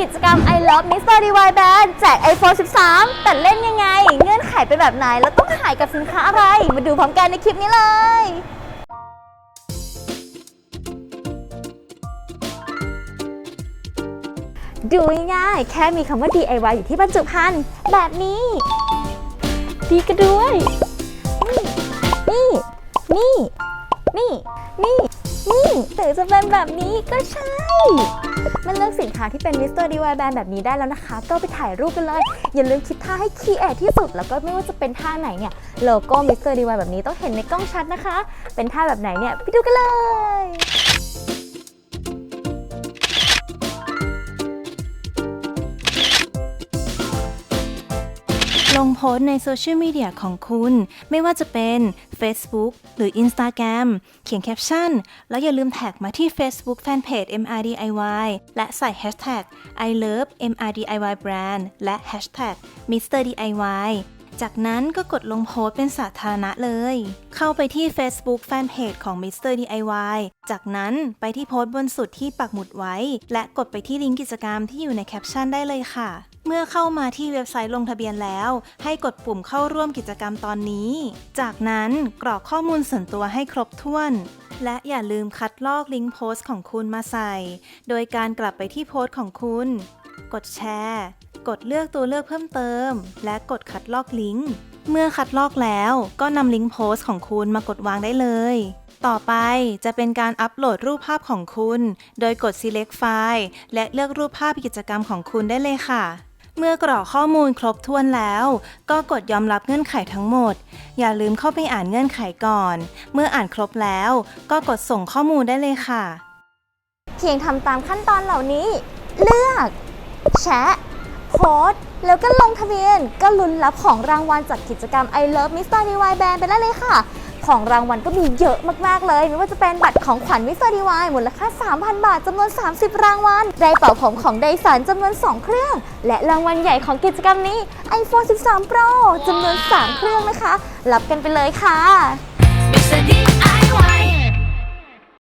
กิจกรรม I Love Mr. DIY Band แจก iPhone 13 แต่เล่นยังไง เงื่อนไขเป็นแบบไหน แล้วต้องขายกับสินค้าอะไร มาดูพร้อมกันในคลิปนี้เลยดูง่ายๆแค่มีคำว่า DIY อยู่ที่บรรจุภัณฑ์แบบนี้ ดีกันด้วย นี่ นี่ นี่ นี่ นี่ หรือจะเป็นแบบนี้ก็ใช่ มันเลือกสินค้าที่เป็นมิสเตอร์ดีวายแบนแบบนี้ได้แล้วนะคะ ก็ไปถ่ายรูปกันเลย อย่าลืมคิดท่าให้คีเอทที่สุด แล้วก็ไม่ว่าจะเป็นท่าไหนเนี่ย โลโก้มิสเตอร์ดีวายแบบนี้ต้องเห็นในกล้องชัดนะคะ เป็นท่าแบบไหนเนี่ย ไปดูกันเลย ลงโพสในโซเชียลมีเดียของคุณ ไม่ว่าจะเป็น Facebook หรือ Instagram เขียนแคปชั่น แล้วอย่าลืมแท็กมาที่ Facebook Fanpage MRDIY และใส่ Hashtag I love MRDIY brand และ Hashtag MrDIY จากนั้นก็กดลงโพสเป็นสาธารณะเลย เข้าไปที่ Facebook Fanpage ของ Mr. DIY จากนั้นไปที่โพสต์บนสุดที่ปักหมุดไว้ และกดไปที่ลิงก์กิจกรรมที่อยู่ในแคปชั่นได้เลยค่ะ เมื่อเข้ามาที่เว็บไซต์ลงทะเบียนแล้ว ให้กดปุ่มเข้าร่วมกิจกรรมตอนนี้ จากนั้นกรอกข้อมูลส่วนตัวให้ครบถ้วน และอย่าลืมคัดลอกลิงก์โพสต์ของคุณมาใส่ โดยการกลับไปที่โพสต์ของคุณ กดแชร์ กดเลือกตัวเลือกเพิ่มเติม และกดคัดลอกลิงก์ เมื่อคัดลอกแล้วก็นำลิงก์โพสต์ของคุณมากดวางได้เลยต่อไปจะเป็นการอัปโหลดรูปภาพของคุณ โดยกด select file และเลือกรูปภาพกิจกรรมของคุณได้เลยค่ะ เมื่อกรอกข้อมูลครบถ้วนแล้ว ก็กดยอมรับเงื่อนไขทั้งหมด อย่าลืมเข้าไปอ่านเงื่อนไขก่อน เมื่ออ่านครบแล้ว ก็กดส่งข้อมูลได้เลยค่ะ เพียงทำตามขั้นตอนเหล่านี้ เลือก แชะโพสต์แล้วก็ลงทะเบียน ก็ลุ้นรับของรางวัลจากกิจกรรม I Love Mr. DIY Band ไปได้เลยค่ะ ของรางวัลก็มีเยอะมากๆเลย ไม่ว่าจะเป็นบัตรของขวัญ Mr. DIY มูลค่า 3,000 บาทจำนวน 30 รางวัลได้เป่าผมของไดสันจำนวน 2 เครื่อง และรางวัลใหญ่ของกิจกรรมนี้ iPhone 13 Pro จำนวน 3 เครื่องนะคะ รับกันไปเลยค่ะ Mr. D